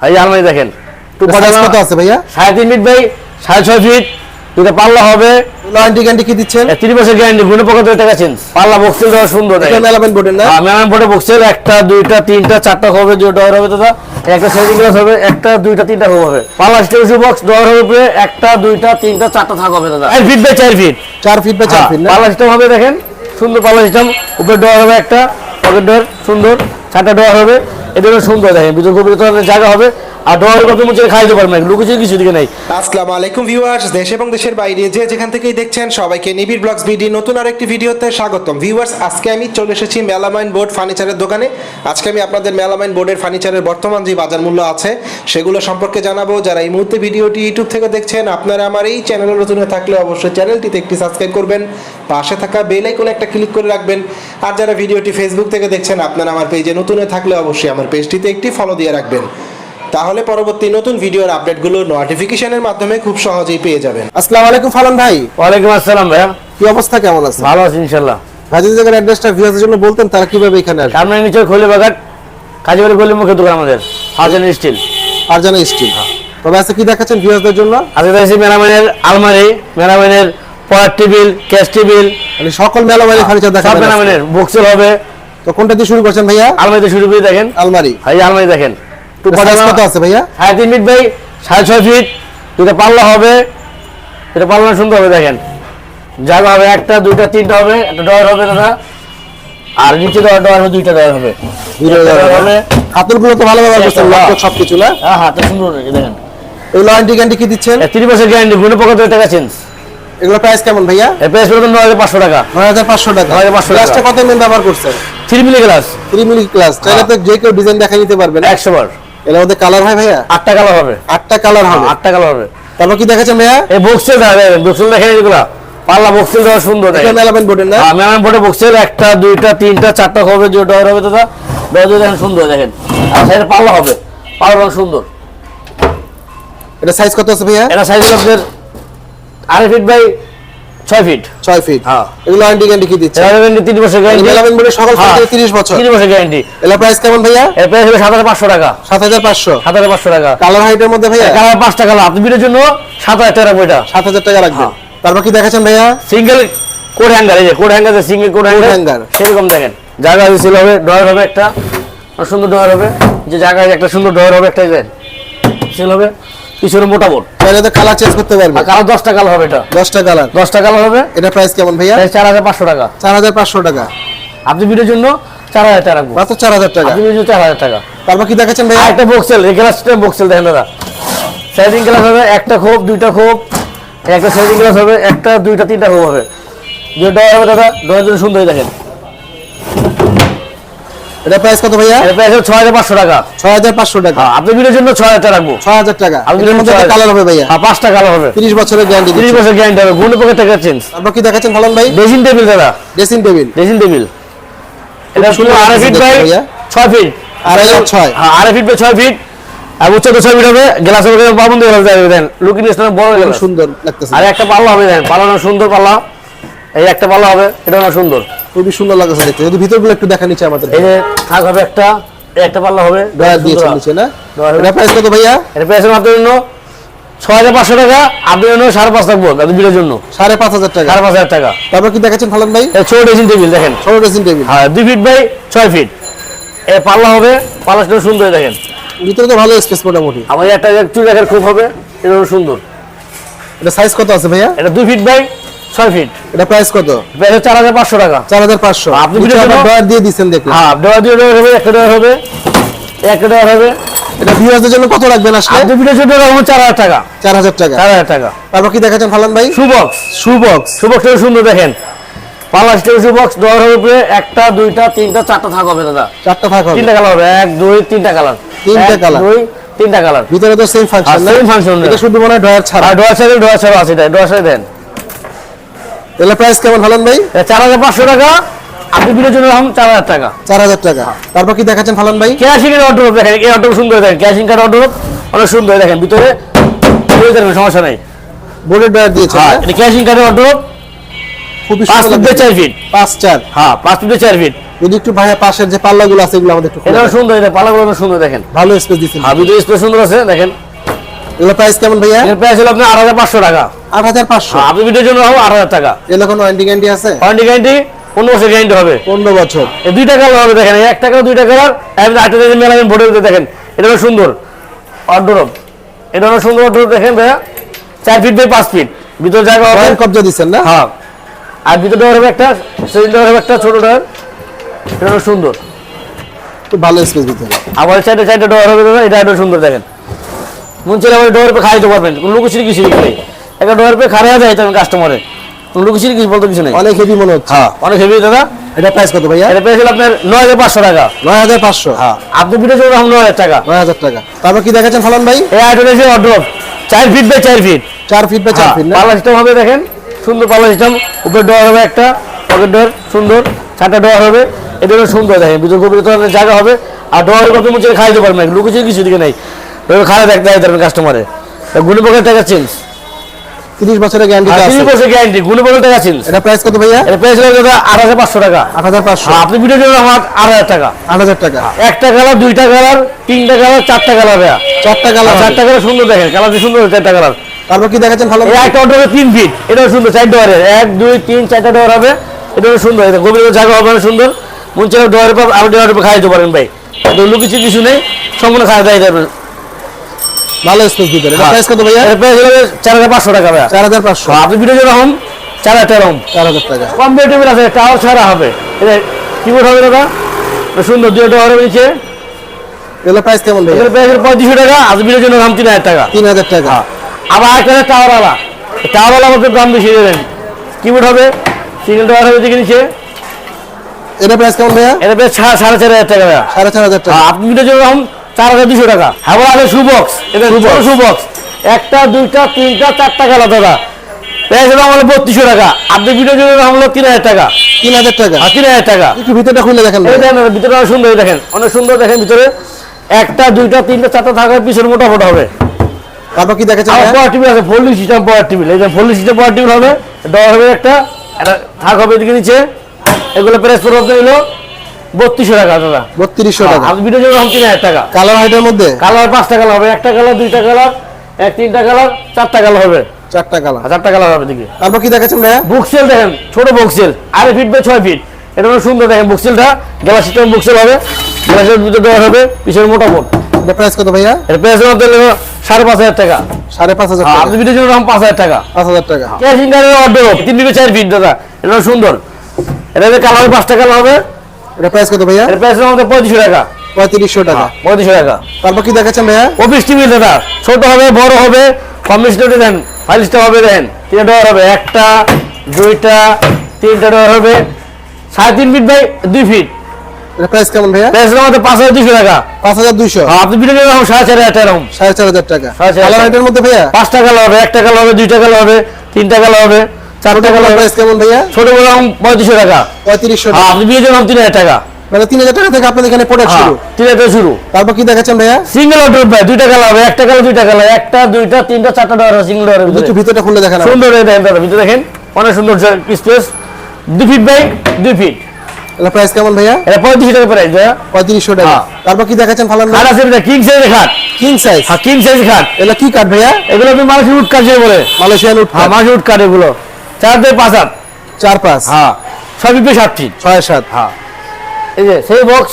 যে আলমারি দেখেন। কত আছে ভাইয়া? সাড়ে তিন ফিট সাড়ে ছয় ফিট। দুটো পাল্লা হবে। ওয়ারেন্টি গ্যারান্টি কি দিচ্ছেন? তিন বছর গ্যারান্টি গুণে পকেট টাকা চেঞ্জ পাল্লা বক্সেল দেওয়া সুন্দর এটা দেখেন। মেলাবেন বোর্ডের না? আমি আমার বোর্ডে বক্সেল একটা দুইটা তিনটা চারটা হবে যে হবে দাদা। একটা গ্লাস হবে একটা দুইটা তিনটা হবে। পাল্লা বক্স ডর হবে উপরে একটা দুইটা তিনটা চারটা থাক হবে দাদা। ফিট বাই ফিট ফিট পাল্লা সিস্টেম হবে দেখেন সুন্দর পাল্লা সিস্টেম উপরে ডোর হবে একটা পকেট ডোর সুন্দর। চারটা ডোর হবে। সুন্দর দেখেন জায়গা হবে। কিছু দিকে নেই। আলাইকুম ভিউয়ার্স, দেশ এবং দেশের বাইরে যেখান থেকেই দেখছেন সবাইকে নতুন আরেকটি ভিডিওতে স্বাগতম। আজকে আমি চলে এসেছি বোর্ড ফার্নিচারের দোকানে। আজকে আমি আপনাদের বোর্ডের ফার্নিচারের বর্তমান যে বাজার মূল্য আছে, সেগুলো সম্পর্কে জানাব। যারা এই মুহূর্তে ভিডিওটি ইউটিউব থেকে দেখছেন, আপনারা আমার এই চ্যানেলে নতুন হয়ে থাকলে অবশ্যই চ্যানেলটিতে একটি সাবস্ক্রাইব করবেন। পাশে থাকা বেল একটা ক্লিক করে রাখবেন। আর যারা ভিডিওটি ফেসবুক থেকে দেখছেন, আপনারা আমার পেজে নতুন হয়ে থাকলে অবশ্যই আমার পেজটিতে একটি ফলো দিয়ে রাখবেন। তাহলে পরবর্তী নতুন ভিডিওর আপডেটগুলো নোটিফিকেশনের মাধ্যমে খুব সহজেই পেয়ে যাবেন। আসসালামু আলাইকুম ফালান ভাই। ওয়ালাইকুম আসসালাম ভাইয়া। কি অবস্থা কেমন আছে ভালো আছি ইনশাল্লাহ ভাই যদি জায়গার অ্যাড্রেসটা ভিউয়ারদের জন্য বলতেন তারা কীভাবে এখানে আসবে? সামনে নিচে খোলে বাগাট কাজীবাড়ি গলি মুখে দোকান আমাদের হাজার স্টিল। আর জানা স্টিল তবে আজকে কি দেখাচ্ছেন ভিউয়ারদের জন্য? আজকে দেখছি মেরামাইনের আলমারি মেরামাইনের পয়ার টেবিল ক্যাশ টেবিল। মানে সকল মেলামাইনের ফার্নিচার দেখাবেন। মেরামাইনের বক্সেল হবে তো কোনটা দিয়ে শুরু করছেন ভাইয়া? আলমারিতে শুরু করে দেখেন। আলমারি। যে আলমারি দেখেন। এটা কত আছে ভাইয়া? সাড়ে তিন ফিট ভাই সাড়ে ছয় ফিট দুটো পাল্লা হবে। এটা পাল্লা সুন্দর হবে দেখেন। জায়গা হবে একটা দুইটা তিনটা হবে একটা ডয়ার হবে দাদা। আর নিচে দেওয়ার ডয়ার হবে দুইটা ডয়ার হবে। দুইটা drawer হবে। হাতলগুলো তো ভালো ব্যবহার করছেন lock। সবকিছু না? হ্যাঁ হ্যাঁ তো সুন্দর দেখেন। এগুলো ওয়ারেন্টি গ্যারান্টি কি দিচ্ছেন? তিন বছর গ্যারান্টি গুণে পকেট টাকা চেঞ্জ এগুলো প্রাইস কেমন ভাইয়া? প্রাইস পড়বে নয় হাজার পাঁচশো টাকা। নয় হাজার পাঁচশো টাকা। 9,500 টাকা। গ্লাসটা কত এমএম ব্যবহার করছেন? Three milli glass three milli glass চাইলে তো যে কেউ ডিজাইন দেখা নিতে পারবেন একশো বার। এর মধ্যে কালার হয় ভাইয়া? আটটা কালার হবে। আটটা কালার হবে। আটটা কালার হবে। তারপর কি দেখাচ্ছেন ভাইয়া এই বক্সেল দেখেন বক্সেল দেখেন এগুলা। পাল্লা বক্সেল দেওয়া সুন্দর এটা মেলাবেন বোর্ডের না? আমি আমার বোর্ডে বক্সেল একটা দুইটা তিনটা চারটা হবে যে ডর হবে দাদা। ডর দেখেন সুন্দর দেখেন। আর সাইডে পাল্লা হবে। পাল্লা রং সুন্দর। এটা সাইজ কত আছে ভাইয়া? এটা সাইজ আপনাদের আড়াই ফিট বাই ছয় ফিট ছয় ফিট হ্যাঁ। এগুলো ওয়ারেন্টি গ্যারান্টি কি দিচ্ছে? গ্যারান্টি তিন বছর গ্যারান্টি মেলাবেন বোর্ডের সকল ফার্নিচার তিরিশ বছর। তিন বছর গ্যারান্টি এগুলো প্রাইস কেমন ভাইয়া? এর প্রাইস হবে সাত হাজার পাঁচশো টাকা। সাত হাজার পাঁচশো। সাত হাজার পাঁচশো টাকা। কালার হাইটের মধ্যে ভাইয়া? কালার পাঁচটা কালার আপনি বিটের জন্য সাত হাজার টাকা রাখব এটা। সাত হাজার টাকা রাখবেন। হ্যাঁ। তারপর কি দেখাচ্ছেন ভাইয়া? সিঙ্গেল কোড হ্যাঙ্গার এই যে coat hanger single coat hanger সেরকম দেখেন। জায়গা ছিল হবে ডয়ার হবে একটা। সুন্দর ডয়ার হবে। যে জায়গায় একটা সুন্দর ডয়ার হবে একটা দেন সেল হবে। পিছনে মোটা বোর্ড। চাইলে তো কালার চেঞ্জ করতে পারবে। কালার দশটা কালার হবে এটা। দশটা কালার দশটা কালার হবে। এটা প্রাইস কেমন ভাইয়া? প্রায় চার হাজার পাঁচশো টাকা। চার হাজার পাঁচশো টাকা। আপনি বিটের জন্য চার হাজার টাকা রাখব। মাত্র চার হাজার টাকা। আপনি চার হাজার টাকা। তারপর কি দেখাচ্ছেন ভাইয়া? একটা বক্সেল এই গ্লাসটা বক্সেল দেখেন দাদা। সাইডিং গ্লাস হবে একটা খোপ দুইটা খোপ। একটা সাইডিং গ্লাস হবে একটা দুইটা তিনটা খোপ হবে। যে ডয়ার হবে দাদা ডয়ার জন্য সুন্দর দেখেন। এটা প্রাইস কত ভাইয়া? এর প্রাইস ছয় হাজার পাঁচশো টাকা। ছয় হাজার পাঁচশো টাকা। হ্যাঁ আপনি বিটের জন্য ছয় হাজার টাকা রাখব। ছয় হাজার টাকা। আপনি এটার মধ্যে কালার হবে ভাইয়া। হ্যাঁ পাঁচটা কালার হবে। তিরিশ বছরের গ্যারান্টি তিরিশ বছর গ্যারান্টি হবে। গুণ পকেট চেঞ্জ কি দেখাচ্ছেন ভাই? ড্রেসিং টেবিল দাদা। ড্রেসিং টেবিল ড্রেসিং টেবিল এটা শুধু ফিট দেখতে বাই ভাইয়া। ফিট আড়াই আর ছয়। হ্যাঁ আড়াই ফিট বাই ছয় ফিট আর উচ্চতা ছয় ফিট হবে। গ্লাস হবে গ্লাস দেন। লুকিং বড় সুন্দর লাগতেছে। আর একটা পাল্লা হবে দেখেন পাল্লা সুন্দর পাল্লা। এই একটা পাল্লা হবে। এটা অনেক সুন্দর। খুবই সুন্দর লাগছে দেখতে। যদি ভিতরগুলো একটু দেখা নিচ্ছে আমাদের। এই যে থাক হবে একটা একটা পাল্লা হবে। দিয়েছেন সুন্দর। নিচে না? এটা প্রাইস কত ভাইয়া? এটা পেয়েছেন আপনার জন্য ছয় হাজার পাঁচশো টাকা। আপনার জন্য সাড়ে পাঁচ থাকব আপনাদের বিলের জন্য। সাড়ে পাঁচ হাজার টাকা। সাড়ে পাঁচ হাজার টাকা। তারপর কি দেখাচ্ছেন ভালন ভাই? ছোট ড্রেসিং টেবিল দেখেন। ছোট ড্রেসিং টেবিল হ্যাঁ দুই ফিট বাই ছয় ফিট এ পাল্লা হবে পাল্লাটা সুন্দর দেখেন। ভিতরে তো ভালো স্পেস মোটামুটি। আমাদের একটা চুল রাখার খুব হবে এটা সুন্দর। এটা সাইজ কত আছে ভাইয়া? এটা দুই ফিট বাই ছয় ফিট এটা প্রাইস কত? চার হাজার পাঁচশো টাকা। চার হাজার পাঁচশো। আপনি দিয়ে দিচ্ছেন দেখুন হ্যাঁ দিয়ে হবে একটা হবে একটা দেওয়া হবে। এটা ভিউয়ারদের জন্য কত রাখবেন আসলে? আপনি ভিডিও জন্য রাখব চার হাজার টাকা। চার হাজার টাকা। চার হাজার টাকা। তারপর কি দেখাচ্ছেন ফালান ভাই? সুবক্স সুবক্সটা সুন্দর দেখেন। পাল্লা স্টেল সুবক্স দেওয়ার হবে উপরে একটা দুইটা তিনটা চারটা থাক হবে দাদা। চারটা থাক হবে। তিনটা কালার হবে এক দুই তিনটা কালার তিনটা colour। দুই তিনটা কালার ভিতরে তো সেম ফাংশন same function এটা শুধু মনে হয় ডয়ার ছাড়া। ডোয়ার সাইডে ডোয়ার ছাড়া আছে এটা ডোয়ার সাইডে দেন। এগুলো প্রাইস কেমন ফালান ভাই? চার হাজার পাঁচশো টাকা আপনি ভিডিও জন্য রাখুন চার হাজার টাকা। চার হাজার টাকা। তারপর কি দেখাচ্ছেন ফালান ভাই? ক্যাশিং এর অর্ডার দেখেন এই অর্ডার সুন্দর দেখেন ক্যাশিং কার্ড অর্ডার অনেক সুন্দর দেখেন ভিতরে হয়ে যাবে সমস্যা নেই। বোর্ডের ডয়ার দিয়েছেন হ্যাঁ এটা ক্যাশিং কার্ডের অর্ডার খুবই পাঁচ সুন্দর ফিট। চার ফিট পাঁচ চার। হ্যাঁ পাঁচ ফিট চার ফিট যদি একটু ভাইয়া পাশের যে পাল্লাগুলো আছে এগুলো আমাদের একটু এটা সুন্দর এটা অনেক সুন্দর দেখেন। ভালো স্পেস দিচ্ছেন হ্যাঁ ভিতরে স্পেস সুন্দর আছে দেখেন। এগুলো প্রাইস কেমন ভাইয়া? এর প্রাইস হলো আপনার আট হাজার পাঁচশো টাকা। আট হাজার পাঁচশো। হ্যাঁ, আপনি ভিডিওর জন্য হবে টাকা। এগুলো কোনো ওয়ারেন্টি গ্যারান্টি আছে? ওয়ারেন্টি গ্যারান্টি পনেরো বছর গ্যারান্টি হবে। পনেরো বছর। এই দুইটা কালার হবে দেখেন একটা দুইটা কালার আপনি আটটা দেখেন মেলাবেন ভোটের দেখেন এটা সুন্দর। অর্ডরব এটা হলো সুন্দর অর্ডরব দেখেন ভাইয়া। ফিট বাই ফিট ভিতরে জায়গা হবে পয়েন্ট কবজা দিচ্ছেন না? হ্যাঁ। আর ভিতরে ডোর হবে একটা হবে একটা ছোট ডোর এটা হলো সুন্দর। ভালো স্পেস আবার চারটে ডোর হবে এটা সুন্দর দেখেন। মন ডোর খাইতে পারবেন কোনো লুকুচিরি কিছু নেই একটা ডোর পে খারাপ যায় তখন কাস্টমারে কোনো লুকুচিরি কিছু বলতে কিছু নেই? অনেক হেভি মনে হচ্ছে। হ্যাঁ অনেক হেভি দাদা। এটা প্রাইস কত ভাইয়া? এটা পেয়েছিল আপনার নয় হাজার পাঁচশো টাকা। নয় হাজার পাঁচশো। হ্যাঁ আপনি ভিডিও চলে নয় হাজার টাকা। নয় হাজার টাকা। তারপর কি দেখাচ্ছেন ফালান ভাই? এই আইটেম এসে অর্ডার চার ফিট বাই চার ফিট চার ফিট বাই চার ফিট না? পাল্লা সিস্টেম হবে দেখেন। সুন্দর পাল্লা সিস্টেম উপরে ডোর হবে একটা পকেট ডোর সুন্দর। চারটা ডোর হবে। এটা সুন্দর দেখেন। ভিতরে গভীর জায়গা হবে। আর ডোর কত মুচে খাই দিতে পারবেন লুকুচি কিছু দিকে নেই। খারাপ দেখতে পারবেন কাস্টমারে গুণে টাকা চেঞ্জ তিরিশ বছরের গ্যারান্টি আছে তিন বছর গ্যারান্টি গুণে পকেট টাকা চেঞ্জ এটা প্রাইস কত ভাইয়া? এটা আট হাজার পাঁচশো টাকা। আট হাজার পাঁচশো। আর আপনি ভিডিও জন্য আমার আট হাজার টাকা। আট হাজার টাকা। একটা কালার দুইটা কালার তিনটা কালার চারটা কালার ভাইয়া। চারটা কালার চারটা কালার সুন্দর দেখেন কালার সুন্দর চারটা কালার তারপর কি দেখাচ্ছেন ভালো এই একটা অর্ডার তিন ফিট এটাও সুন্দর চার ডোয়ারের এক দুই তিন চারটা ডোয়ার হবে এটাও সুন্দর এটা গভীর জায়গা হবে সুন্দর। মন চাই ডোয়ারের পর আরও ডোয়ারের পর খাই দিতে পারেন ভাই। এটা লুকিছি কিছু নেই সম্পূর্ণ খাওয়া দাওয়া যাবে। ভালো স্পেস দিতে এটা প্রাইস কত ভাইয়া? এটা প্রাইস হলো চার হাজার পাঁচশো টাকা ভাইয়া। চার হাজার পাঁচশো। আপনি ভিডিও হাজার টাকা চার হাজার টাকা। কম্পিউটেবল আছে টাওয়ার ছাড়া হবে। এটা কিবোর্ড হবে দাদা। সুন্দর দুটো হবে নিচে। এগুলো প্রাইস কেমন ভাইয়া? এটার প্রাইস হলো পঁয়ত্রিশশো টাকা আজ ভিডিওর জন্য দাম তিন হাজার টাকা। তিন হাজার টাকা। আবার একটা টাওয়ার আলা। টাওয়ার আলা মধ্যে দাম বেশি দেবেন কিবোর্ড হবে সিঙ্গেল টাওয়ার হবে দিকে নিচে। এটা প্রাইস কেমন ভাইয়া? এটা চার হাজার টাকা ভাইয়া। সাড়ে চার হাজার টাকা। আর আপনি ভিডিও যেরকম চার হাজার দুশো টাকা। হ্যাঁ আছে শু বক্স এটা শু একটা দুইটা তিনটা চারটা গেল দাদা। প্রাইস হলো বত্রিশশো টাকা। আপনি ভিডিও যেরকম হলো তিন হাজার টাকা। তিন হাজার টাকা। আর তিন হাজার টাকা। একটু ভিতরটা খুলে দেখেন এই না, ভিতরে অনেক সুন্দর দেখেন। অনেক সুন্দর দেখেন ভিতরে। একটা দুইটা তিনটা চারটা থাকার পিছনে মোটা মোটা হবে। তারপর কি? পাওয়ার টিভি আছে ফোল্ডিং সিস্টেম পাওয়ার টিভি এই যে ফোল্ডিং সিস্টেম পাওয়ার টিভি হবে। ডর হবে একটা থাক হবে এদিকে নিচে। এগুলো আপনার হলো বত্রিশশো টাকা দাদা। বত্রিশশো টাকা। ভিডিও যেরকম তিন হাজার টাকা। কালার হাইটের মধ্যে? কালার পাঁচটা কালার হবে একটা কালার দুইটা কালার এক তিনটা কালার চারটা কালার হবে। চারটা কালার। চারটা কালার হবে তারপর কি দেখাচ্ছেন ভাইয়া? বুকসেল দেখেন ছোট বুকসেল আড়াই ফিট বাই ছয় ফিট এটা সুন্দর দেখেন বুকসেলটা গ্লাস সিস্টেম বুকসেল হবে। গ্লাসের ভিতরে দেওয়া হবে পিছনে মোটা মোট এটা প্রাইস কত ভাইয়া? এর প্রাইস হলো সাড়ে পাঁচ হাজার টাকা। সাড়ে পাঁচ হাজার টাকা। আপনি ভিডিও জন্য দাম পাঁচ হাজার টাকা। পাঁচ হাজার টাকা। ক্যাশিং অর্ডার তিন ফিট চার ফিট দাদা। এটা সুন্দর। এটা কালার হবে পাঁচটা কালার হবে এটা প্রাইস কত ভাইয়া? এর প্রাইস হলো আমাদের পঁয়ত্রিশশো টাকা। পঁয়ত্রিশশো টাকা। পঁয়ত্রিশশো টাকা। তারপর কি দেখাচ্ছেন ভাইয়া? অফিস টিভি দাদা ছোট হবে বড় হবে কমিশনারি দেন ফাইভ স্টার হবে দেন তিনটা ডোর হবে একটা দুইটা তিনটা ডোর হবে সাড়ে তিন ফিট বাই দুই ফিট এটা প্রাইস কেমন ভাইয়া? প্রাইস আমাদের পাঁচ হাজার দুশো টাকা। পাঁচ হাজার আপনি ভিডিও নিলাম সাড়ে চার হাজার টাকা। সাড়ে চার হাজার টাকা। সাড়ে চার হাজার মধ্যে ভাইয়া? পাঁচটা কালার হবে একটা কালার হবে দুইটা কালার হবে তিনটা কালার হবে। চারটা কালার হবে প্রাইস কেমন ভাইয়া? ছোট পঁয়ত্রিশশো টাকা। পঁয়ত্রিশশো টাকা। আপনি তিন হাজার টাকা। মানে তিন হাজার টাকা থেকে আপনাদের এখানে প্রোডাক্ট হ্যাঁ, শুরু? তিন হাজার শুরু। তারপর কি দেখাচ্ছেন ভাইয়া? সিঙ্গেল অর্ডার ভাই দুইটা কালার হবে একটা কালার দুইটা কালার একটা দুইটা তিনটা চারটা ডর সিঙ্গেল ডর একটু ভিতরটা খুলে দেখেন সুন্দর দেখেন দাদা ভিতরে দেখেন অনেক সুন্দর স্পেস দুই ফিট বাই দুই ফিট এটা প্রাইস কেমন ভাইয়া? এটা পঁয়ত্রিশ টাকা প্রাইস ভাইয়া। পঁয়ত্রিশশো টাকা। হ্যাঁ। তারপর কি দেখাচ্ছেন ফালান খাট আছে কিং খাট। কিং সাইজ হ্যাঁ কিং সাইজ খাট। এগুলো কি কাঠ ভাইয়া? এগুলো আপনি মানুষের উঠ কাট বলে। মালয়েশিয়ান হ্যাঁ কাট এগুলো। চার থেকে পাঁচ হাত চার পাঁচ। হ্যাঁ। ছয় ফিট বাই সাত ফিট ছয় সাত। হ্যাঁ। এই যে সেই বক্স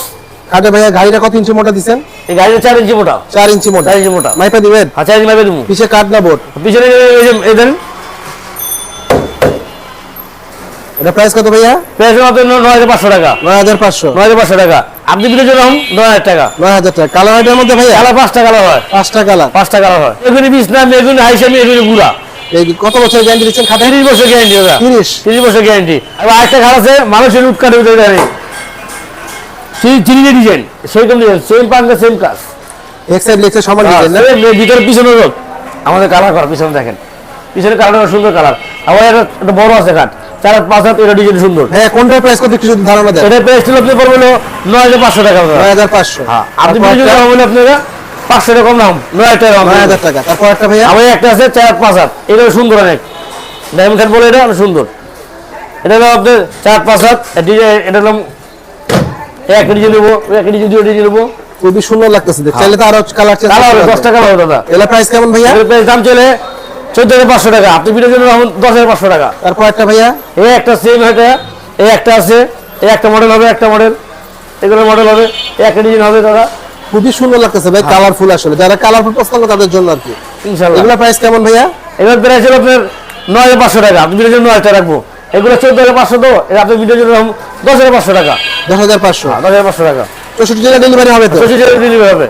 কাঠে ভাইয়া গাড়িটা কত ইঞ্চি মোটা দিচ্ছেন এই গাড়িটা চার ইঞ্চি মোটা। চার ইঞ্চি মোটা। চার ইঞ্চি মোটা। মাইপা দিবেন? হ্যাঁ চার ইঞ্চি মাপে দেবো। পিছে কাঠ না বোর্ড পিছনে এই যে এই দেন। এটা প্রাইস কত ভাইয়া? প্রাইস মাত্র নয় হাজার পাঁচশো টাকা। নয় হাজার পাঁচশো। নয় হাজার পাঁচশো টাকা। আপনি বিলে জন্য নয় হাজার টাকা। নয় হাজার টাকা। কালার হাইটের মধ্যে ভাইয়া? কালার পাঁচটা কালার হয়। পাঁচটা কালার। পাঁচটা কালার হয়। এগুলি বিছনা এগুলি হাইসামি এগুলি গুড়া। কত বছর গ্যারান্টি দিচ্ছেন খাটে তিরিশ বছর গ্যারান্টি দাদা। তিরিশ? তিরিশ বছর গ্যারান্টি এবার আরেকটা খাট আছে মানুষের উঠ কাটে উঠে জানে থ্রি ডিজাইন সেরকম ডিজাইন সেম পাঙ্গা সেম কাজ এক সাইড লেগসে সমান হ্যাঁ, ডিজাইন না? ভিতরে পিছনে রোদ। আমাদের কালার করা পিছনে দেখেন। পিছনে কালারটা সুন্দর কালার আবার এটা একটা বড় আছে কাঠ চার পাঁচ হাত এটা ডিজাইন সুন্দর। হ্যাঁ কোনটার প্রাইস কত যদি ধারণা দেন। এটা প্রাইস ছিল আপনি হাজার পাঁচশো টাকা দাদা। নয় হাজার পাঁচশো। হ্যাঁ আপনি বিলে জন্য বলে আপনারা পাঁচশো টাকা কম দাম নয় হাজার টাকা নয় হাজার টাকা। তারপর একটা ভাইয়া? আমার একটা আছে চার পাঁচ হাত। এটাও সুন্দর অনেক। ডায়মন্ড কাট বলে এটা অনেক সুন্দর। এটা হলো আপনার চার পাঁচ হাত। এটা হলো একটা ডিজাইন নেব একটা ডিজাইন দুটো ডিজাইন নেব। খুবই সুন্দর লাগতেছে চাইলে তো আরও কালার চেঞ্জ কালো হবে দশ টাকা হবে দাদা। এলা প্রাইস কেমন ভাইয়া? এর প্রাইস দাম চলে চোদ্দ হাজার পাঁচশো টাকা। আপনি ভিডিও জন্য দশ হাজার পাঁচশো টাকা। তারপর একটা ভাইয়া? এই একটা সেম এটা এই একটা আছে এই একটা মডেল হবে একটা মডেল এগুলো মডেল হবে একটা ডিজাইন হবে দাদা। খুবই সুন্দর লাগতেছে ভাই কালারফুল আসলে। যারা কালারফুল পছন্দ করে তাদের জন্য আর কি। ইনশাআল্লাহ এগুলা প্রাইস কেমন ভাইয়া? এবার প্রাইস হলো আপনার নয় পাঁচশো টাকা। আপনি ভিডিওর জন্য নয় হাজার রাখব। এগুলো চোদ্দ হাজার পাঁচশো তো এটা আপনি ভিডিও জন্য দশ হাজার পাঁচশো টাকা। দশ হাজার পাঁচশো। দশ হাজার পাঁচশো টাকা। চৌষট্টি টাকা ডেলিভারি হবে তো? চৌষট্টি জেলা ডেলিভারি হবে।